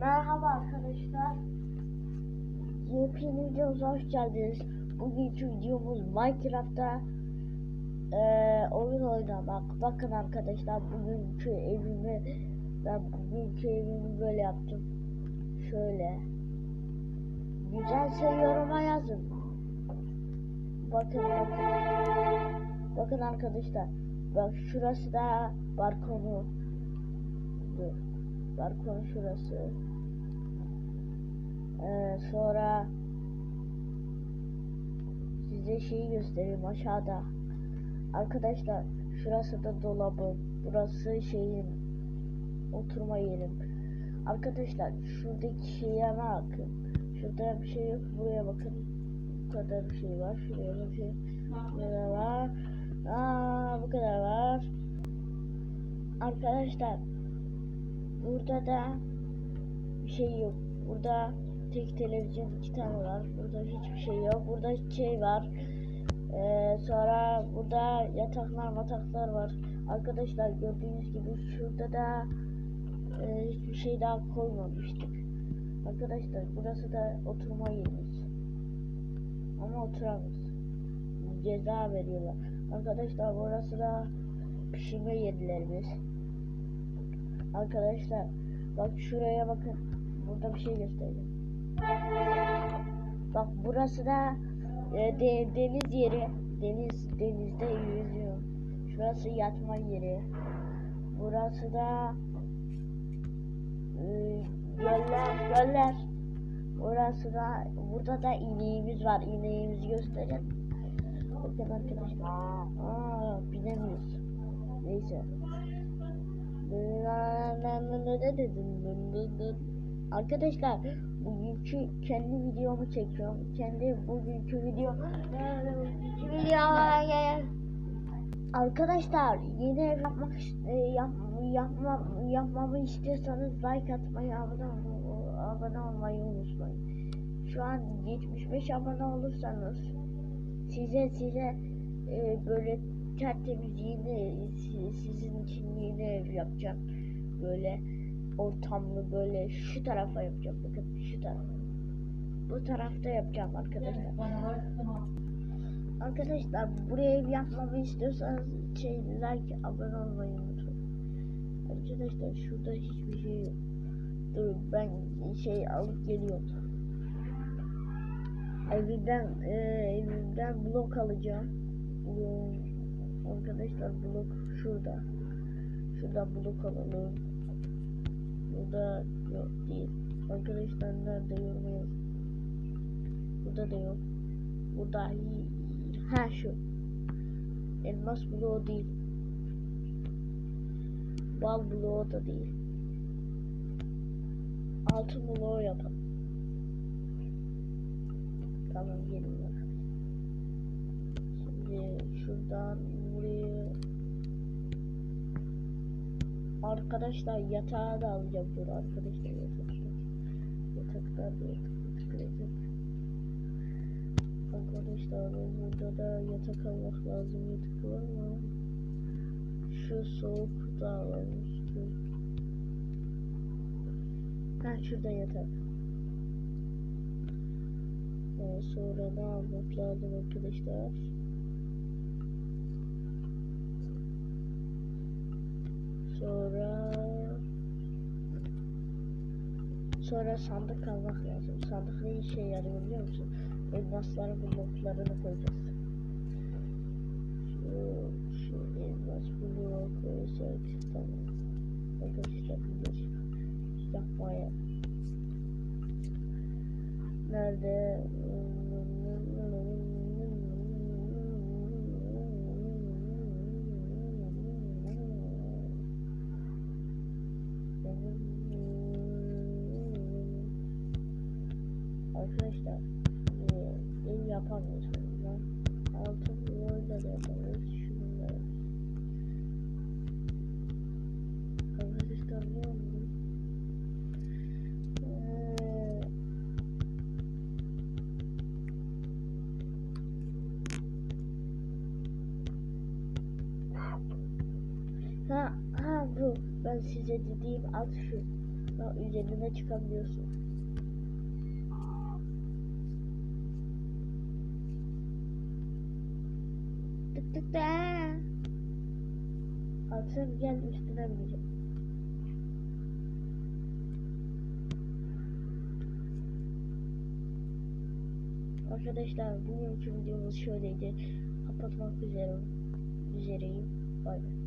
Merhaba arkadaşlar. Yepyeni videomuza hoş geldiniz. Bugünkü videomuz Minecraft'ta eee oyun oynamak. Bakın arkadaşlar bugünkü evimi ben bugünkü evimi böyle yaptım. Şöyle. Güzelse yoruma yazın. Bakın bakın. Bakın arkadaşlar. Bak şurası da balkonu. Dur. Balkon şurası. Ee, sonra size şeyi göstereyim aşağıda. Arkadaşlar şurası da dolabım. Burası şeyin oturma yerim. Arkadaşlar şuradaki şeye bakın. Şurada bir şey yok. Buraya bakın. Bu kadar bir şey var. Şuraya bakın. Burada var. Aa, bu kadar var. Arkadaşlar burada da bir şey yok. Burada tek televizyon iki tane var. Burada hiçbir şey yok. Burada şey var. Ee, sonra burada yataklar mataklar var. Arkadaşlar gördüğünüz gibi şurada da e, hiçbir şey daha koymamıştık. Arkadaşlar burası da oturma yerimiz. Ama oturamıyoruz. Ceza veriyorlar. Arkadaşlar burası da pişirme yerlerimiz. Arkadaşlar bak şuraya bakın. Burada bir şey göstereceğim. Bak burası da e, de- deniz yeri. Deniz denizde yüzüyor. Şurası yatma yeri. Burası da e, göller göller. Burası da burada da ineğimiz var. İneğimizi göstereyim. Bakın arkadaşlar. Aa, binemiyoruz. Neyse. Arkadaşlar bugünkü kendi videomu çekiyorum. Kendi bugünkü video video Arkadaşlar yeni ev yapmak e, yap, yapma, yapmamı istiyorsanız like atmayı abone, abone olmayı unutmayın. Şu an 75 abone olursanız size size e, böyle tertemiz yeni si- sizin için yeni ev yapacağım. Böyle ortamlı böyle şu tarafa yapacağım. Bakın şu tarafa. Bu tarafta yapacağım arkadaşlar. Arkadaşlar buraya ev yapmamı istiyorsanız şey like abone olmayı unutmayın. Arkadaşlar şurada hiçbir şey yok. Dur ben şey alıp geliyorum. Evimden e, evimden blok alacağım. Bu, arkadaşlar blok şurada. Şurada blok alalım. Burada yok değil. Arkadaşlar nerede yoruma yazın. Burada da yok. Burada ha şu. Elmas bloğu değil. Bal bloğu da değil. Altın bloğu yapalım. Tamam gelin. Şimdi şuradan Arkadaşlar yatağı da alacağım dur arkadaşlar yatakta. Yataklar da yatak yatak. Arkadaşlar burada da yatak almak lazım yatak var mı? Şu soğuk da alalım. Ha şurada yatak. Ee, sonra ne almak lazım arkadaşlar? Sonra sandık almak lazım. Sandık ne işe yarıyor biliyor musun? Elmasların bloklarını koyacağız. Şu, şu elmas bloğu koyacak. Tamam. Arkadaşlar biliyoruz. Yapmaya. Nerede? Arkadaşlar e, ev yapamıyoruz bununla. Altın bloğuyla da yapamıyoruz. Şununla yapıyoruz. Arkadaşlar ne oldu? Eee, Ha, ha bu. Ben size dediğim ad şu. Bak üzerine çıkabiliyorsun. Tık tık da. Alsam gel üstüne bineceğim. Arkadaşlar bugünkü videomuz şöyleydi. Kapatmak üzere üzereyim. Bay bay.